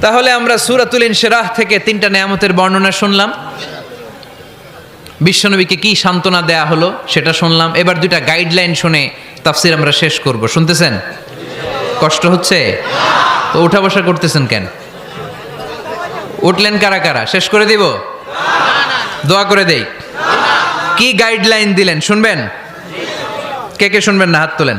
তাহলে আমরা সুরাতুল ইনশিরাহ থেকে তিনটা নেয়ামতের বর্ণনা শুনলাম। বিশ্বনবীকে কি সান্ত্বনা দেয়া হলো সেটা শুনলাম। এবার দুইটা গাইডলাইন শুনে তাফসির আমরা শেষ করব। শুনতেছেন? কষ্ট হচ্ছে? তো উঠা বসা করতেছেন কেন? উঠলেন কারা কারা? শেষ করে দিব? দোয়া করে দেই। কি গাইডলাইন দিলেন? শুনবেন? কে কে শুনবেন না? হাত তোলেন।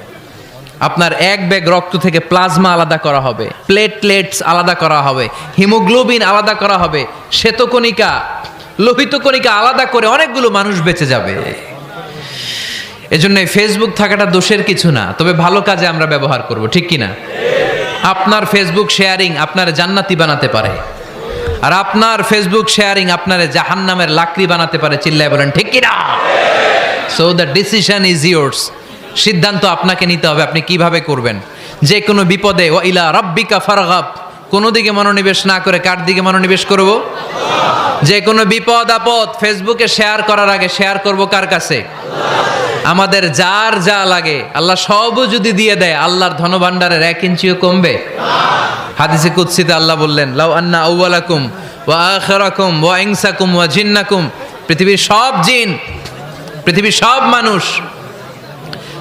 আপনার এক ব্যাগ রক্ত থেকে প্লাজমা আলাদা করা হবে, প্লেটলেটস আলাদা করা হবে, হিমোগ্লোবিন আলাদা করা হবে, শ্বেতকণিকা, লোহিত কণিকা আলাদা করে অনেকগুলো মানুষ বেঁচে যাবে। এজন্য ফেসবুক থাকাটা দোষের কিছু না, তবে ভালো কাজে আমরা ব্যবহার করব, ঠিক কি না আপনার ফেসবুক শেয়ারিং আপনার জান্নাতি বানাতে পারে। আর আপনার ফেসবুক শেয়ারিং আপনার জাহান্নামের লাকড়ি বানাতে পারে, চিল্লায় বলেন, ঠিক কি না so the decision is yours সিদ্ধান্ত আপনাকে নিতে হবে, আপনি কীভাবে করবেন? যে কোনো বিপদে ও ইলা রব্বিকা ফারগাব। কোনো দিকে মনোনিবেশ না করে কার দিকে মনোনিবেশ করব? যে কোনো বিপদ, আপদ, ফেসবুকে শেয়ার করার আগে শেয়ার করব কার কাছে? আমাদের যার যা লাগে, আল্লাহ সবও যদি দিয়ে দেয়, আল্লাহর ধনভাণ্ডারের এক ইঞ্চিও কমবে। হাদিসে কুৎসিতে আল্লাহ বললেন, লাউ আন্না আউ্বালাকুম ওয়া আখিরাকুম ওয়া ইনসাকুম ওয়া জিন্নাকুম। পৃথিবীর সব জিন, পৃথিবীর সব মানুষ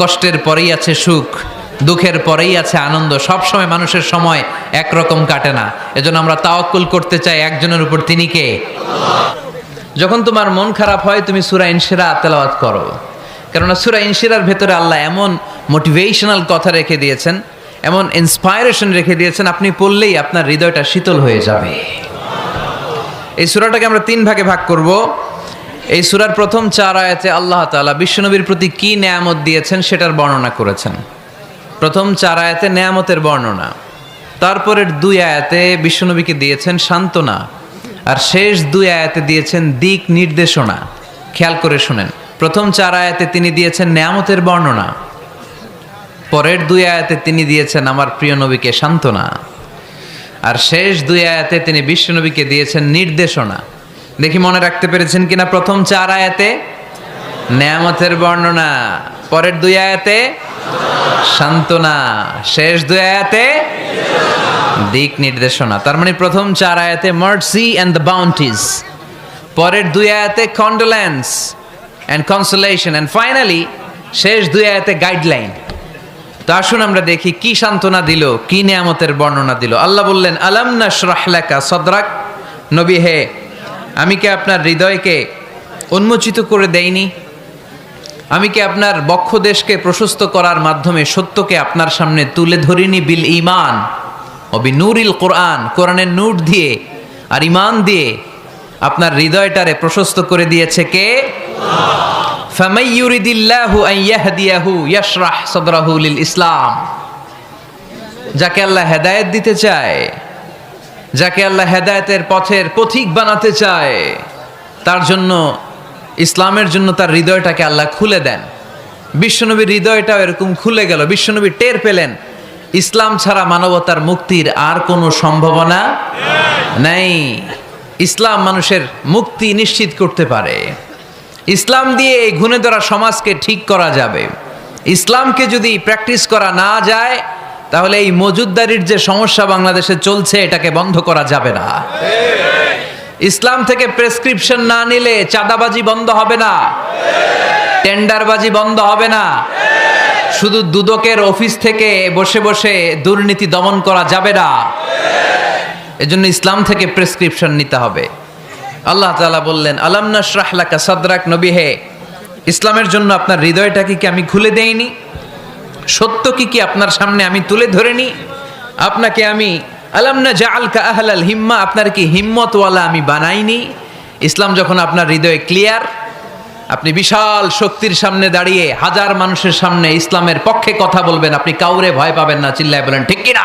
কষ্টের পরেই আছে সুখ, দুঃখের পরেই আছে আনন্দ। সব সময় মানুষের সময় একরকম কাটে না। এজন্য আমরা তাওয়াক্কুল করতে চাই একজনের উপর। তিনি কে? যখন তোমার মন খারাপ হয়, তুমি সুরা ইনশিরা তেলাওয়াত করো। কেননা সুরা ইনশিরার ভেতরে আল্লাহ এমন মোটিভেশনাল কথা রেখে দিয়েছেন, এমন ইন্সপায়ারেশন রেখে দিয়েছেন, আপনি পড়লেই আপনার হৃদয়টা শীতল হয়ে যাবে। এই সুরাটাকে আমরা তিন ভাগে ভাগ করব। এই সুরার প্রথম চার আয়াতে আল্লাহ তাআলা বিশ্বনবীর প্রতি কি নেয়ামত দিয়েছেন সেটার বর্ণনা করেছেন। প্রথম চার আয়াতে নেয়ামতের বর্ণনা। তারপরের দুই আয়াতে বিশ্বনবীকে দিয়েছেন সান্ত্বনা। আর শেষ দুই আয়াতে দিয়েছেন দিক নির্দেশনা। খেয়াল করে শুনেন। প্রথম চার আয়াতে তিনি দিয়েছেন নেয়ামতের বর্ণনা। পরের দুই আয়াতে তিনি দিয়েছেন আমার প্রিয় নবীকে সান্ত্বনা। আর শেষ দুই আয়াতে তিনি বিশ্বনবীকে দিয়েছেন নির্দেশনা। দেখি মনে রাখতে পেরেছেন কিনা প্রথম চার আয়াতে? নেয়ামতের বর্ণনা। পরের দুই আয়াতে? সান্ত্বনা। শেষ দুই আয়াতে? দিক নির্দেশনা। তার মানে প্রথম চার আয়াতে মার্সি অ্যান্ড দ্য বাউন্টিজ পরের দুই আয়াতে condolence and consolation and finally শেষ দুই আয়াতে গাইডলাইন তো আসুন আমরা দেখি কি সান্ত্বনা দিল, কি নিয়ামতের বর্ণনা দিল। আল্লাহ বললেন, আলাম লাকা সদরাক? নবী হে আমি কি আপনার হৃদয়কে উন্মোচিত করে দেইনি? আমি কি আপনার বক্ষ দেশকে প্রশস্ত করার মাধ্যমে সত্যকে আপনার সামনে তুলে ধরিনি বিল ইমান অবি নুরিল কোরআন, কোরআনের নূর দিয়ে আর ইমান দিয়ে আপনার হৃদয়টারে প্রশস্ত করে দিয়েছে কে? ইসলাম। যাকে আল্লাহ হেদায়েত দিতে চায় যাকে আল্লাহ হেদায়তের পথের পথিক বানাতে চায়, তার জন্য, ইসলামের জন্য তার হৃদয়টাকে আল্লাহ খুলে দেন। বিশ্বনবীর হৃদয়টাও এরকম খুলে গেল। বিশ্বনবী টের পেলেন, ইসলাম ছাড়া মানবতার মুক্তির আর কোনো সম্ভাবনা নেই। ইসলাম মানুষের মুক্তি নিশ্চিত করতে পারে। ইসলাম দিয়ে এই ঘুণে ধরা সমাজকে ঠিক করা যাবে। ইসলামকে যদি প্র্যাকটিস করা না যায় তাহলে এই মজুদদারির যে সমস্যা বাংলাদেশে চলছে, এটাকে বন্ধ করা যাবে না। ইসলাম থেকে প্রেসক্রিপশন না নিলে চাঁদাবাজি বন্ধ হবে না। টেন্ডারবাজি বন্ধ হবে না। শুধু দুদকের অফিস থেকে বসে বসে দুর্নীতি দমন করা যাবে না। এজন্য ইসলাম থেকে প্রেসক্রিপশন নিতে হবে। আল্লাহ তাআলা বললেন, আলাম নাশরাহ লাকা সাদরাক নবী হে, ইসলামের জন্য আপনার হৃদয়টাকে কি আমি খুলে দেইনি? সত্য কি কি আপনার সামনে আমি তুলে ধরে নি আপনাকে আমি আলাম না জাআলকা আহলাল হিম্মা, আপনার কি হিম্মতওয়ালা আমি বানাইনি? ইসলাম যখন আপনার হৃদয়ে ক্লিয়ার, আপনি বিশাল শক্তির সামনে দাঁড়িয়ে হাজার মানুষের সামনে ইসলামের পক্ষে কথা বলবেন, আপনি কাউরে ভয় পাবেন না, চিল্লায় বলেন, ঠিক কিনা?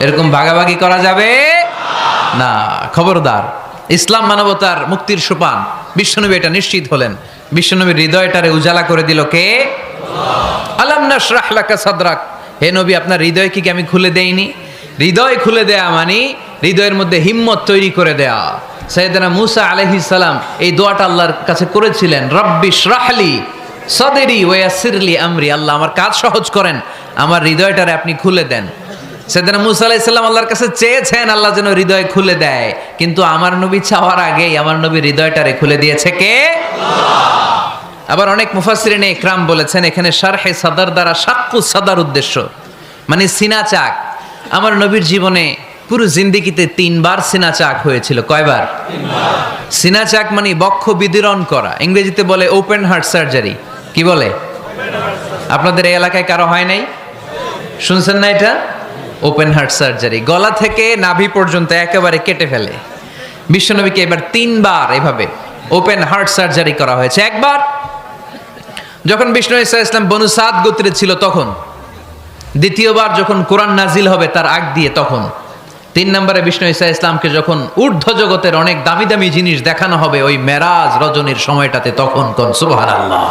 এরকম ভাগাভাগি করা যাবে? না, খবরদার। ইসলাম মানবতার মুক্তির সোপান। বিশ্বনবী এটা নিশ্চিত হলেন। বিশ্বনবীর হৃদয়টারে উজালা করে দিল কে? আলাম লাকা সাদরাক। হে নবী, আপনার হৃদয় কি আমি খুলে দেইনি? হৃদয় খুলে দেয়া মানে হৃদয়ের মধ্যে হিম্মত তৈরি করে দেয়া। সৈয়দনা মুসা আলাইহিস সালাম এই দোয়াটা আল্লাহর কাছে করেছিলেন, রব্বি রাহলি সদেরি ওয়াসিরলি আমরি। আল্লাহ আমার কাজ সহজ করেন, আমার হৃদয়টারে আপনি খুলে দেন। সেদিন মুসা আলাইসাল্লাম আল্লাহর কাছে চেয়েছেন, আল্লাহ যেন হৃদয় খুলে দেয়। কিন্তু আমার নবী চাওয়ার আগেই আমার নবী হৃদয়টারে খুলে দিয়েছে কে? আবার অনেক মুফাসরিনে ইকরাম বলেছেন, এখানে শারহে সাদার দ্বারা সাক্কু সাদার উদ্দেশ্য। মানে সিনা চাক। আমার নবীর জীবনে পুরো জিন্দিগিতে তিনবার সিনা চাক হয়েছিল। কয়বার? সিনা চাক মানে বক্ষ বিদীরণ করা। ইংরেজিতে বলে ওপেন হার্ট সার্জারি কি বলে? আপনাদের এই এলাকায় কারও হয় নাই? শুনছেন না এটা? ওপেন হার্ট সার্জারি গলা থেকে নাভি পর্যন্ত একেবারে কেটে ফেলে। বিশ্বনবীকে এবার তিনবার এভাবে ওপেন হার্ট সার্জারি করা হয়েছে। একবার যখন বিষ্ণু ইসা ইসলাম বনু সাদ গোত্রে ছিল তখন, দ্বিতীয়বার যখন কোরআন নাজিল হবে তার আগ দিয়ে তখন, তিন নম্বরে বিষ্ণু ইসা ইসলামকে যখন ঊর্ধ্ব জগতের অনেক দামি দামি জিনিস দেখানো হবে ওই মেরাজ রজনীর সময়টাতে তখন কোন আল্লাহ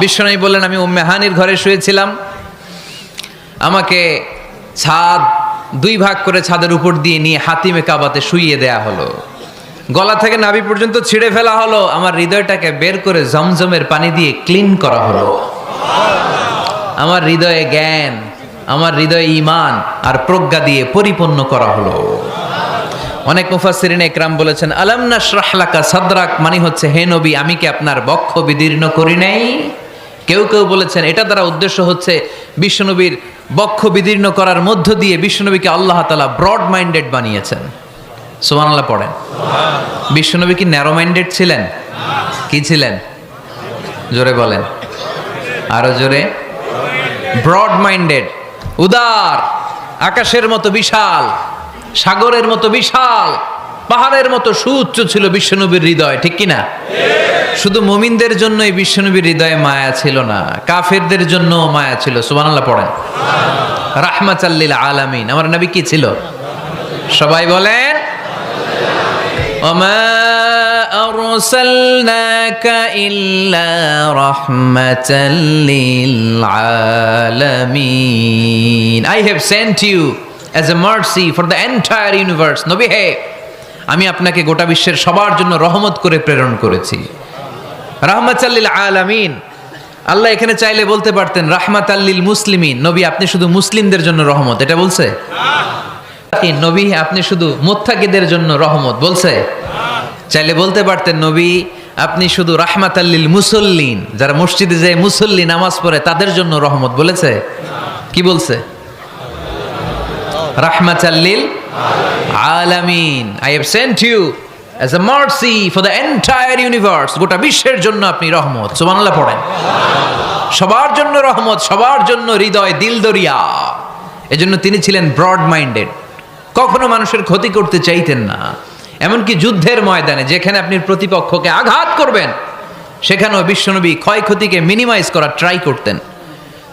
বিষ্ণু বললেন, আমি উম্মেহানির ঘরে শুয়েছিলাম। আমাকে ছাদ, দুই ভাগ করে ছাদের উপর দিয়ে নিয়ে হাতিমে কাবাতে শুইয়ে দেয়া হলো। গলা থেকে নাভি পর্যন্ত ছিঁড়ে ফেলা হলো। আমার হৃদয়টাকে বের করে জমজমের পানি দিয়ে ক্লিন করা হলো। আমার হৃদয়ে জ্ঞান, আমার হৃদয়ে ইমান আর প্রজ্ঞা দিয়ে পরিপূর্ণ করা হলো। অনেক মুফাসসিরিন একরাম বলেছেন, আলাম নাশরাহলাকা সাদরাক? মানে হচ্ছে, হে নবী, আমি কি আপনার বক্ষ বিদীর্ণ করি নাই? কেউ কেউ বলেছেন, এটা দ্বারা উদ্দেশ্য হচ্ছে বিশ্বনবীর বক্ষ বিদীর্ণ করার মধ্য দিয়ে বিশ্বনবীকে আল্লাহ তাআলা ব্রড মাইন্ডেড বানিয়েছেন। সুবহানাল্লাহ পড়েন। বিশ্বনবী কি ন্যারো মাইন্ডেড ছিলেন? কি ছিলেন? জোরে বলেন। আরও জোরে। ব্রড মাইন্ডেড উদার, আকাশের মতো বিশাল, সাগরের মতো বিশাল, পাহাড়ের মতো সুউচ্চ ছিল বিশ্বনবীর হৃদয়, ঠিক কি না শুধু মুমিনদের জন্যই বিশ্বনবীর হৃদয়ে মায়া ছিল না কাফেরদের জন্য মায়া ছিল সুবহানাল্লাহ পড়েন রাহমাতাল্লিল আলামিন আমার নবী কি ছিল সবাই বলেন وما أرسلناك إلا رحمة للعالمين I have sent you as a mercy for the entire universe নবী হে আমি আপনাকে গোটা বিশ্বের সবার জন্য রহমত করে প্রেরণ করেছি রাহমাতাল্লিল আলামিন। আল্লাহ এখানে চাইলে বলতে পারতেন রাহমাত আল্লিল মুসলিমিন। নবী, আপনি শুধু মুসলিমদের জন্য রহমত, এটা বলছে? নবী, আপনি শুধু মোত্তাকিদের জন্য রহমত, বলছে? চাইলে বলতে পারতেন, নবী, আপনি শুধু রাহমাত আল্লিল মুসল্লিন, যারা মসজিদে যে মুসল্লি নামাজ পড়ে, তাদের জন্য রহমত, বলেছে? কি বলছে? রাহমাত আল্লিল আলামিন। I have sent you as a mercy for the entire universe গোটা বিশ্বের জন্য আপনি রহমত। সুবহানাল্লাহ পড়েন। সবার জন্য রহমত, সবার জন্য হৃদয় দিল এজন্য তিনি ছিলেন ব্রড মাইন্ডেড কখনো মানুষের ক্ষতি করতে চাইতেন না। এমনকি যুদ্ধের ময়দানে, যেখানে আপনি প্রতিপক্ষকে আঘাত করবেন, সেখানেও বিশ্বনবী ক্ষয়ক্ষতিকে মিনিমাইজ করার ট্রাই করতেন।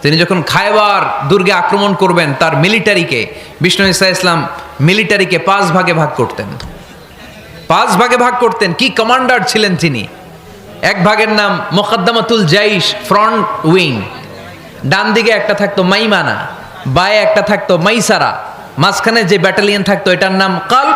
তিনি যখন খায়বার দুর্গে আক্রমণ করবেন, তার মিলিটারিকে বিষ্ণু ইসা ইসলাম মিলিটারিকে পাঁচ ভাগে ভাগ করতেন। পাঁচ ভাগে ভাগ করতেন। কি কমান্ডার ছিলেন তিনি? এক ভাগের নাম মোকদ্দমাতুল জাইশ ফ্রন্ট উইং ডান দিকে একটা থাকতো মাইমানা, বায়ে একটা থাকতো মাইসারা। মাঝখানে যে ব্যাটালিয়ন থাকতো, এটার নাম কাল